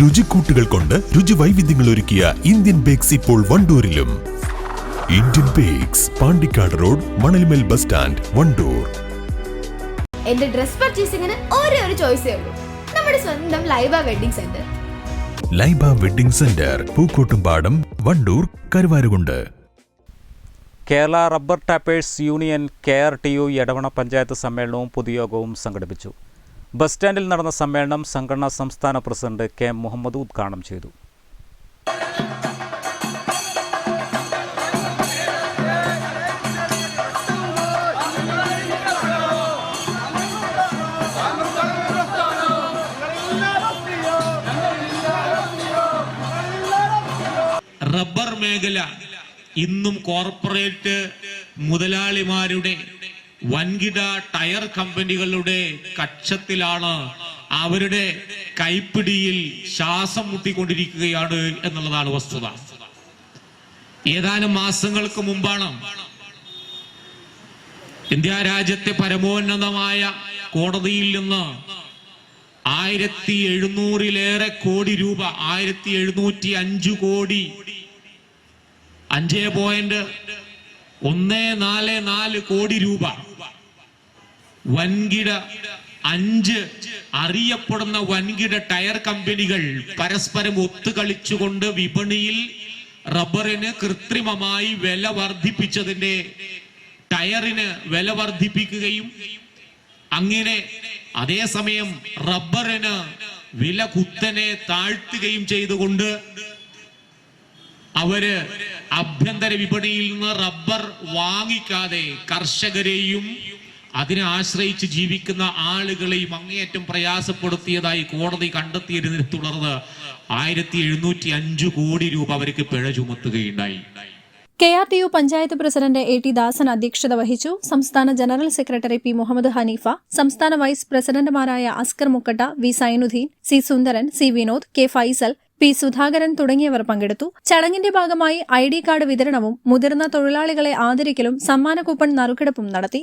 രുചിക്കൂട്ടുകൾ കൊണ്ട് രുചി വൈവിധ്യങ്ങൾ ഒരുക്കിയ ഇന്ത്യൻ ബേക്സ് ഇപ്പോൾ വണ്ടൂരിലും. Indian Bakes Pandikkad road Manalmel bus stand Wandoor. എന്റെ ഡ്രസ് പർച്ചേസിംഗിന് ഒരേ ഒരു ചോയ്സേ ഉള്ളൂ. നമ്മുടെ സ്വന്തം Laiba wedding centre. Laiba wedding centre Pookkottumpadam Wandoor Karuvarakundu. Kerala rubber tappers union K R T U Edavanna panchayat സമ്മേളനവും പൊതുയോഗവും സംഘടിപ്പിച്ചു. ബസ് സ്റ്റാൻഡിൽ നടന്ന സമ്മേളനം സംഘടനാ സംസ്ഥാന പ്രസിഡന്റ് കെ മുഹമ്മദ് ഉദ്ഘാടനം ചെയ്തു. റബ്ബർ മേഖല ഇന്നും കോർപ്പറേറ്റ് മുതലാളിമാരുടെ വൻകിട ടയർ കമ്പനികളുടെ കക്ഷത്തിലാണ് അവരുടെ കൈപ്പിടിയിൽ ശ്വാസം മുട്ടിക്കൊണ്ടിരിക്കുകയാണ് എന്നുള്ളതാണ് വസ്തുത. ഏതാനും മാസങ്ങൾക്ക് മുമ്പാണ് ഇന്ത്യ രാജ്യത്തെ പരമോന്നതമായ കോടതിയിൽ നിന്ന് ആയിരത്തി എഴുന്നൂറിലേറെ കോടി രൂപ ആയിരത്തി എഴുന്നൂറ്റി അഞ്ചു കോടി അഞ്ചേ പോയിന്റ് ഒന്ന് നാല് നാല് കോടി രൂപ വൻകിട അഞ്ച് അറിയപ്പെടുന്ന വൻകിട ടയർ കമ്പനികൾ പരസ്പരം ഒത്തുകളിച്ചുകൊണ്ട് വിപണിയിൽ റബ്ബറിന് കൃത്രിമമായി വില വർദ്ധിപ്പിച്ചതിന്റെ ടയറിന് വില വർദ്ധിപ്പിക്കുകയും അങ്ങനെ അതേസമയം റബ്ബറിന് വില കുത്തനെ താഴ്ത്തുകയും ചെയ്തുകൊണ്ട് അവർ ആഭ്യന്തര വിപണിയിൽ നിന്ന് റബ്ബർ വാങ്ങിക്കാതെ കർഷകരെയും അതിനെ ആശ്രയിച്ച് ജീവിക്കുന്ന ആളുകളെയും അങ്ങേയറ്റം പ്രയാസപ്പെടുത്തിയതായി കോടതി കണ്ടെത്തിയതിനെ തുടർന്ന് ആയിരത്തി എഴുന്നൂറ്റി അഞ്ചു കോടി രൂപ അവർക്ക് പിഴ ചുമത്തുകയുണ്ടായി. K R T U panchayat president A T Dasan അധ്യക്ഷത വഹിച്ചു. സംസ്ഥാന general secretary P Muhammad Haneefa സംസ്ഥാന വൈസ് പ്രസിഡന്റുമാരായ Askar Mukkatta V Sainudheen C Sundaran C Vinod K Faisal P Sudhakaran തുടങ്ങിയവർ പങ്കെടുത്തു. ചടങ്ങിന്റെ ഭാഗമായി ഐ ഡി കാർഡ് വിതരണവും മുതിർന്ന തൊഴിലാളികളെ ആദരിക്കലും സമ്മാന കൂപ്പൺ നറുക്കെടുപ്പും നടത്തി.